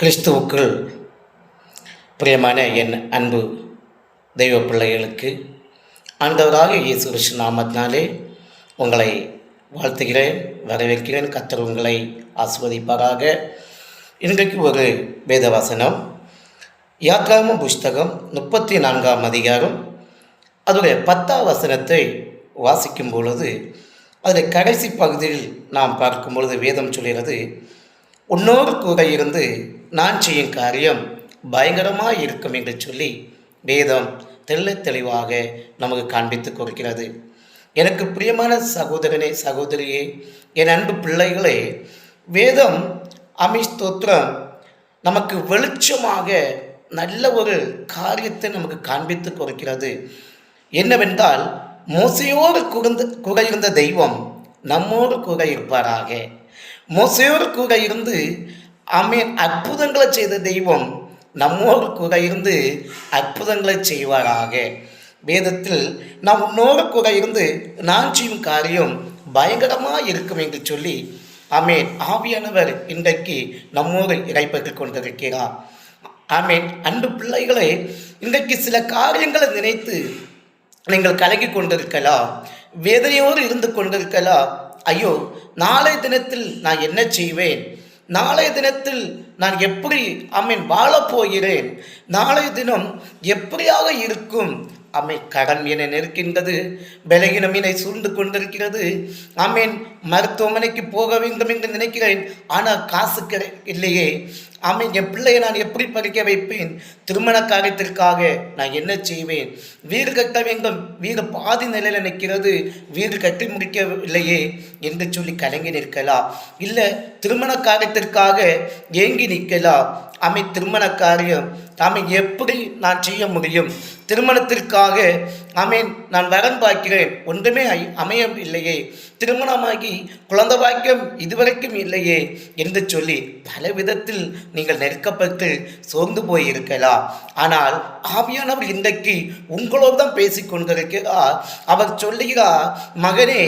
கிறிஸ்துவுக்குள் பிரியமான என் அன்பு தெய்வ பிள்ளைகளுக்கு ஆண்டவராக இயேசு கிருஷ்ண நாமத்தினாலே உங்களை வாழ்த்துகிறேன் வரவேற்கிறேன். கத்தர் உங்களை ஆஸ்வதிப்பாராக இன்றைக்கு ஒரு வேதவசனம். யாத்ராம புஸ்தகம் முப்பத்தி நான்காம் அதிகாரம். அதோடைய பத்தாம் வசனத்தை வாசிக்கும் பொழுது அதில் கடைசி பகுதியில் நாம் பார்க்கும் பொழுது வேதம் சொல்கிறது உன்னோடு கூட இருந்து நான் செய்யும் காரியம் பயங்கரமாக இருக்கும் என்று சொல்லி வேதம் தெள்ள தெளிவாக நமக்கு காண்பித்து கொடுக்கிறது. எனக்கு பிரியமான சகோதரனே சகோதரியே என் அன்பு பிள்ளைகளே வேதம் அமிஸ்தோத்திரம் நமக்கு வெளிச்சமாக நல்ல ஒரு காரியத்தை நமக்கு காண்பித்து கொடுக்கிறது. என்னவென்றால் மோசையோடு குறந்து குறையிருந்த இருந்த தெய்வம் நம்மோடு கூட இருப்பாராக. மோசையோர் கூட இருந்து அமீன் அற்புதங்களை செய்த தெய்வம் நம்மோடு கூட இருந்து அற்புதங்களை செய்வாராக. வேதத்தில் நாம் உன்னோடு கூட இருந்து நான் செய்யும் காரியம் பயங்கரமாக இருக்கும் என்று சொல்லி ஆமேன் ஆவியானவர் இன்றைக்கு நம்மோடு இறைப்பட்டு கொண்டிருக்கிறார். ஆமேன் அன்று பிள்ளைகளை இன்றைக்கு சில காரியங்களை நினைத்து நீங்கள் கலங்கி கொண்டிருக்கலாம் வேதனையோடு இருந்து கொண்டிருக்கலாம் ஐயோ நாளை தினத்தில் நான் என்ன செய்வேன்? நாளைய தினத்தில் நான் எப்படி அம்மீன் வாழப் போகிறேன் நாளைய தினம் எப்படியாக இருக்கும்? அம்மை கடன் என நிற்கின்றது பலகீனம் என சூழ்ந்து கொண்டிருக்கிறது. அம்மீன் மருத்துவமனைக்கு போக வேண்டும் என்று நினைக்கிறேன் ஆனால் காசு கிடை இல்லையே அம்மீன் என் பிள்ளையை நான் எப்படி படிக்க வைப்பேன்? திருமண காரியத்திற்காக நான் என்ன செய்வேன்? வீடு கட்ட வேண்டும். வீடு பாதி நிலையில் நிற்கிறது. வீடு கட்டி முடிக்கவில்லையே என்று சொல்லி கலங்கி நிற்கலாம் இல்லை திருமண காரியத்திற்காக ஏங்கி நிற்கலாம் அமை திருமண காரியம். அமை எப்படி நான் செய்ய முடியும்? திருமணத்திற்காக அமேன் நான் வரன் பார்க்கிறேன். ஒன்றுமே அமையவில்லையே திருமணமாகி குழந்தை பாக்கியம் இதுவரைக்கும் இல்லையே என்று சொல்லி பல விதத்தில் நீங்கள் நெருக்கப்பட்டு சோர்ந்து போயிருக்கலாம். ஆனால் ஆவியானவர் இன்றைக்கு உங்களோடு தான் பேசி கொண்டிருக்கிறார். அவர் சொல்லுகிறார் மகனே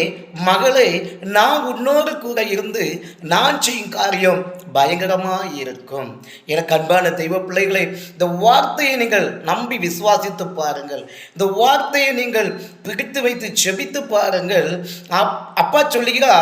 மகளே நான் உன்னோடு கூட இருந்து நான் செய்யும் காரியம் பயங்கரமாக இருக்கும் எனக்கு அன்பான தெய்வ பிள்ளைகளை இந்த வார்த்தையை நீங்கள் நம்பி விசுவாசித்து பாருங்கள். இந்த வார்த்தையை நீங்கள் பிடித்து வைத்து செபித்து பாருங்கள். அப்பா சொல்லுகிறா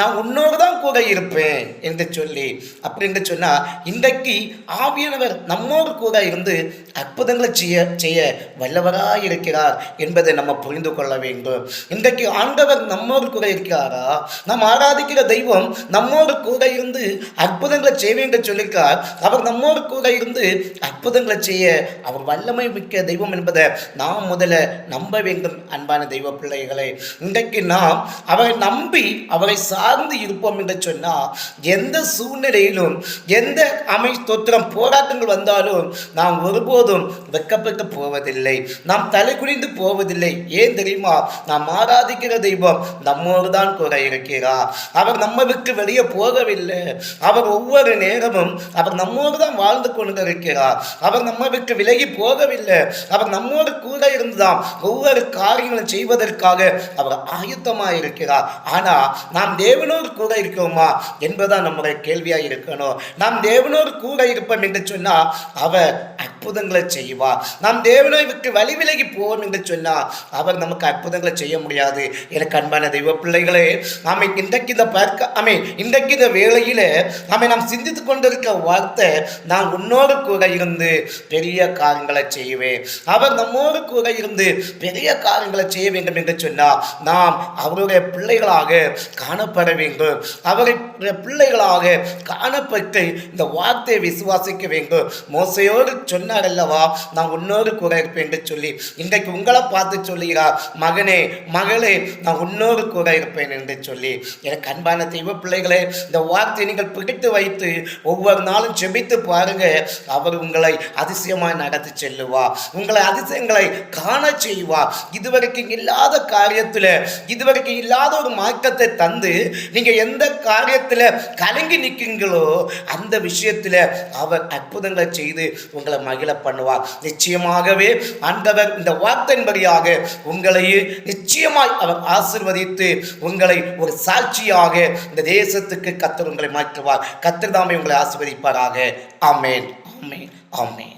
நான் உன்னோடு தான் கூட இருப்பேன் என்று சொல்லி. அப்படின்னு சொன்னால் இன்றைக்கு ஆவியானவர் நம்மோடு கூட இருந்து அற்புதங்களை செய்ய செய்ய வல்லவராக இருக்கிறார் என்பதை நம்ம புரிந்து கொள்ள வேண்டும். இன்றைக்கு ஆண்டவர் நம்மோடு கூட இருக்கிறாரா? நாம் ஆராதிக்கிற தெய்வம் நம்மோடு கூட இருந்து அற்புதங்களை செய்வேன் என்று சொல்லியிருக்கார் அவர் நம்மோடு கூட இருந்து அற்புதங்களை செய்ய அவர் வல்லமை மிக்க தெய்வம் என்பதை நாம் முதல்ல நம்ப வேண்டும் அன்பான தெய்வ பிள்ளைகளை. இன்றைக்கு நாம் அவரை நம்பி அவரை சார்ந்து இருப்போம் என்று சொன்னால் எந்த சூழ்நிலையிலும் எந்த அமை தொத்திரம் போராட்டங்கள் வந்தாலும் நாம் ஒருபோதும் வெக்கப்பட்டு போவதில்லை. நாம் தலை குனிந்து போவதில்லை. ஏன் தெரியுமா? நாம் ஆராதிக்கிற தெய்வம் நம்மோடு தான் கூட இருக்கிறார். அவர் நம்ம விட்டு வெளியே போகவில்லை. அவர் ஒவ்வொரு நேரமும் அவர் நம்மோடு தான் வாழ்ந்து கொண்டிருக்கிறார். அவர் நம்ம விட்டு விலகி போகவில்லை. அவர் நம்மோடு கூட இருந்துதான் ஒவ்வொரு காரியங்களும் செய்வதற்காக அவர் ஆயுத்தமாக இருக்கிறார். ஆனால் நாம் தேவனோடு கூட இருக்கிறோமா என்பதுதான் நம்முடைய கேள்வியாக இருக்கணும். நாம் தேவனோடு கூட இருப்போம் என்று சொன்னால் அவர் அற்புதங்களை செய்வார். நாம் தேவனை விட்டு வழி விலகி போவோம் என்று சொன்னால் அவர் நமக்கு அற்புதங்களை செய்ய முடியாது. எனக்கு அன்பான தெய்வ பிள்ளைகளே நாம் இன்றைக்கு இந்த பார்க்க அமை இன்றைக்கு இந்த வேளையில் நாம் நாம் சிந்தித்து கொண்டிருக்க வார்த்தை நான் உன்னோடு கூட இருந்து பெரிய காரியங்களை செய்வேன். அவர் நம்மோடு கூட இருந்து பெரிய காரியங்களை செய்ய வேண்டும் என்று சொன்னால் நாம் அவருடைய பிள்ளைகளாக காணப்பட வேண்டும். அவருடைய பிள்ளைகளாக காணப்பட்டு இந்த வார்த்தையை விசுவாசிக்க வேண்டும். மோசையோடு சொன்னார் அல்லவா நான் உன்னோடு கூட இருப்பேன் என்று சொல்லி இன்றைக்கு உங்களை பார்த்து சொல்லுகிறார் மகனே மகளே நான் உன்னோடு கூட இருப்பேன் என்று சொல்லி. எனக்கு அன்பான தெய்வ பிள்ளைகளே இந்த வார்த்தையை நீங்கள் பிடித்து வைத்து ஒவ்வொரு நாளும் செபித்து பாருங்க. அவர் உங்களை அதிசயமாய் நடத்தி செல்லுவா. உங்களை அதிசயங்களை காண செய்வா. இதுவரைக்கும் இல்லாத காரியத்தில் இதுவரைக்கும் இல்லாத ஒரு மாற்றத்தை தந்து நீங்கள் எந்த காரியத்தில் கலங்கி நிற்கிறீங்களோ அந்த விஷயத்தில் அவர் அற்புதங்களை செய்து உங்களை மகிழ பண்ணுவார். நிச்சயமாகவே ஆண்டவர் இந்த வார்த்தையின்படியாக உங்களை நிச்சயமாய் அவர் ஆசிர்வதித்து உங்களை ஒரு சாட்சியாக இந்த தேசத்துக்கு கத்தர் உங்களை மாற்றுவார். கத்தர் தாமே உங்களை ஆசிர்வதிப்பாராக. ஆமேன். ஆமேன். ஆமேன்.